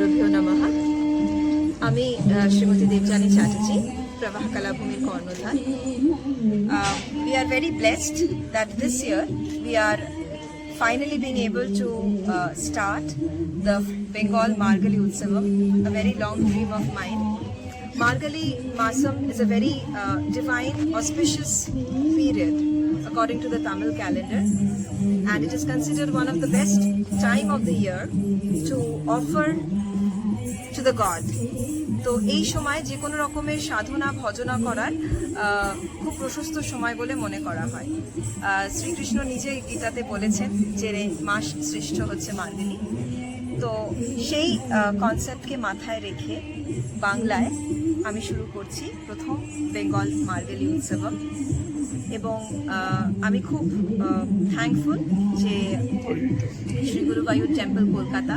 নমস্কারম শ্রী গুরুভ্যো নমঃ আমি আহ, শ্রীমতী দেবযানী চ্যাটার্জি প্রবাহ কলাভূমির কর্ণধার we are very blessed that this year we are finally being able to uh, start the Bengal Margali Utsavam, a very long dream of mine. Margali Masam is a very uh, divine, auspicious period according to the Tamil calendar, and it is considered one of the best time of the year to offer to the god তো এই সময় যে কোনো রকমের সাধনা, ভজনা করার খুব প্রশস্ত সময় বলে মনে করা হয়। শ্রীকৃষ্ণ নিজে গীতাতে বলেছেন যে মাস সৃষ্ট হচ্ছে মার্গিনী তো সেই কনসেপ্টকে মাথায় রেখে বাংলায় আমি শুরু করছি প্রথম বেঙ্গল মার্গেলি উৎসবম। এবং আমি খুব থ্যাঙ্কফুল যে শ্রী গুরুবায়ুর টেম্পল কলকাতা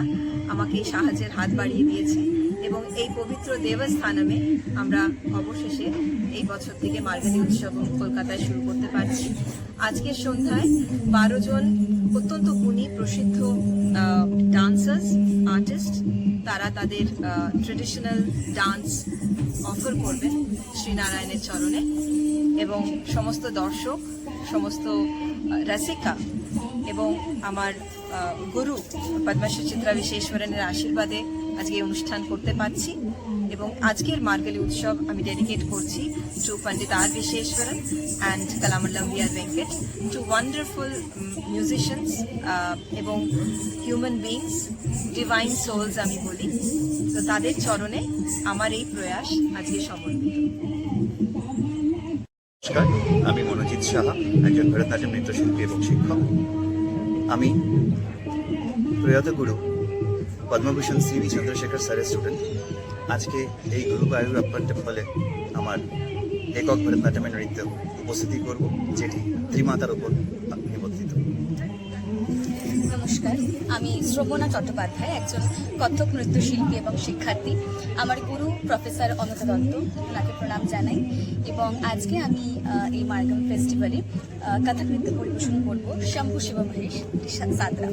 আমাকে এই সাহায্যের হাত বাড়িয়ে দিয়েছে এবং এই পবিত্র দেবস্থানমে আমরা অবশেষে এই বছর থেকে মার্গানি উৎসব কলকাতায় শুরু করতে পারছি। আজকের সন্ধ্যায় বারো জন অত্যন্ত গুণী, প্রসিদ্ধ ডান্সার্স আর্টিস্ট তারা তাদের ট্রেডিশনাল ডান্স অফার করবেন শ্রীনারায়ণের চরণে এবং সমস্ত দর্শক সমস্ত আহ, রসিকা এবং আমার আহ, গুরু পদ্মশ্রী চিত্রা বিশ্বেশ্বরনের আশীর্বাদে আজকে অনুষ্ঠান করতে পারছি। এবং আজকের মার্গলি উৎসব আমি ডেডিকেট করছি to Pandit R বিশ্বেশ্বরন and Kalamallam B R Venkat two wonderful musicians এবং হিউম্যান বিংস ডিভাইন সোলস আমি বলি। তো তাদের চরণে আমার এই প্রয়াস আজকে সমর্পিত। নমস্কার, আমি মনোজিৎ সাহা, একজন ভরতনাট্যম নৃত্যশিল্পী এবং শিক্ষক। আমি প্রয়াত গুরু পদ্মভূষণ সি চন্দ্রশেখর স্যারের স্টুডেন্ট আজকে এই গুরু বায়ুর আপ্পান টেম্পলে আমার একক ভরতনাট্যমের নৃত্য উপস্থিতি করব, যেটি ত্রিমাতার উপর নিবন্ধিত। নমস্কার, আমি শ্রবণা চট্টোপাধ্যায়, একজন কত্থক নৃত্যশিল্পী এবং শিক্ষার্থী। আমার গুরু প্রফেসর অমিতা দত্ত ওনাকে প্রণাম জানাই। এবং আজকে আমি এই মার্গাম ফেস্টিভ্যালে কথক নৃত্য পরিবেশন করব, শম্ভু শিব মহেশ সাদরা।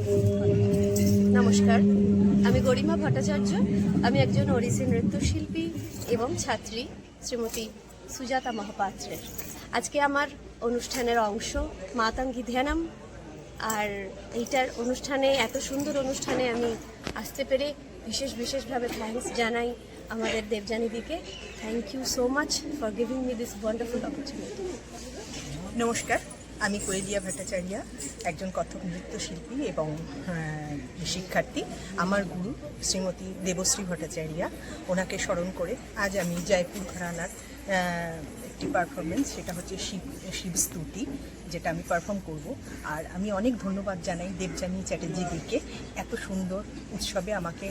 নমস্কার। আমি গরিমা ভট্টাচার্য, আমি একজন ওড়িশি নৃত্যশিল্পী এবং ছাত্রী, শ্রীমতী সুজাতা মহাপাত্রের। আজকে আমার অনুষ্ঠানের অংশ মাতাঙ্গি ধ্যানাম, আর এইটার অনুষ্ঠানে, এত সুন্দর অনুষ্ঠানে আমি আসতে পেরে বিশেষ বিশেষভাবে থ্যাঙ্কস জানাই আমাদের দেবযানীদিকে thank you so much for giving me this wonderful opportunity নমস্কার। আমি কোয়েলিয়া ভট্টাচার্য, একজন কত্থক নৃত্যশিল্পী এবং শিক্ষার্থী। আমার গুরু শ্রীমতী দেবশ্রী ভট্টাচার্য, ওনাকে স্মরণ করে আজ আমি জয়পুর ঘরানার একটি পারফরমেন্স সেটা হচ্ছে শিব শিব স্তুতি, যেটা আমি পারফর্ম করব। আর আমি অনেক ধন্যবাদ জানাই দেবযানী চ্যাটার্জিদিকে এত সুন্দর উৎসবে আমাকে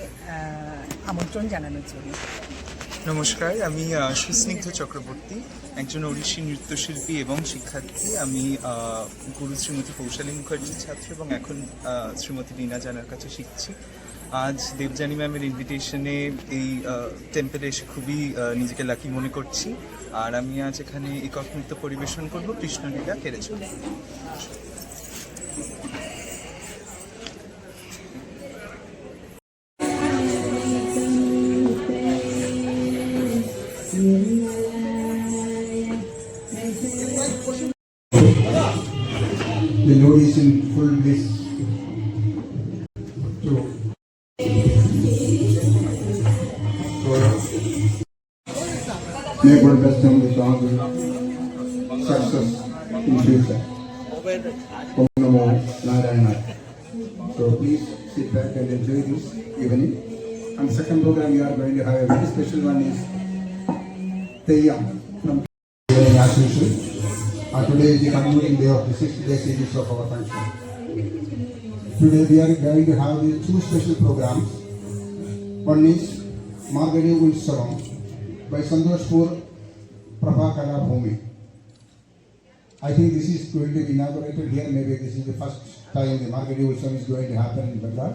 আমন্ত্রণ জানানোর জন্য। নমস্কার, আমি সুস্নিগ্ধ চক্রবর্তী, একজন ওড়িশি নৃত্যশিল্পী এবং শিক্ষার্থী। আমি গুরু শ্রীমতী কৌশালী মুখার্জির ছাত্র এবং এখন শ্রীমতী রিনা জানার কাছে শিখছি। আজ দেবযানী ম্যামের ইনভিটেশনে এই টেম্পেলে এসে খুবই নিজেকে লাকি মনে করছি আর আমি আজ এখানে একক নৃত্য পরিবেশন করব Krishna Leela কেড়েছিল The Lord is in full bliss. May God bless them with all the success in future. Om Namo Narayana. So please sit back and enjoy this evening. And second program we are going to have a very special one is Teyyam from as usual. Uh, today is the concluding day of the sixth day series of our function. Today we are going to have two special programs. One is Margari Ulsavam by Sandoshpur Prabhakala Bhumi. I think this is going to be inaugurated here. Maybe this is the first time the Margari Ulsavam is going to happen in Bengal.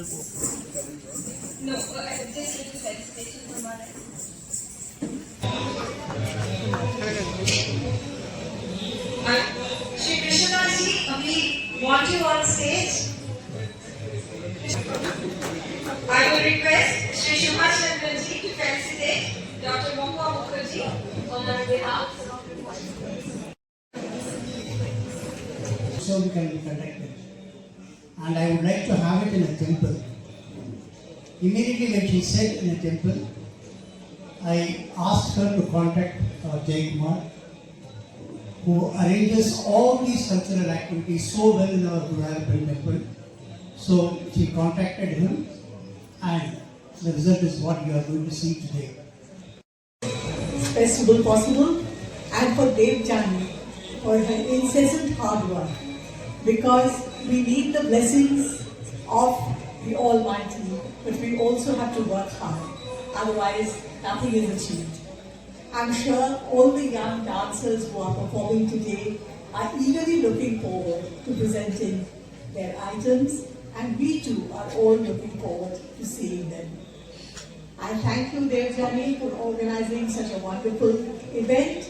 Shri Krishna ji, we want you on stage. I will request Shri Subhash Chandra ji to felicitate Dr. Mohua Mukherjee on our behalf. so we can conducted. And I would like to have it in a temple. Immediately when she said in a temple, I asked her to contact uh, Jay Kumar, who arranges all these cultural activities so well in our Guruyappan temple. So she contacted him, and the result is what you are going to see today. festival possible and for Dev Jani for her incessant hard work because we need the blessings of the Almighty but we also have to work hard otherwise nothing is achieved. I'm sure all the young dancers who are performing today are eagerly looking forward to presenting their items and we too are all looking forward to seeing them. I thank you, Devjani, for organizing such a wonderful event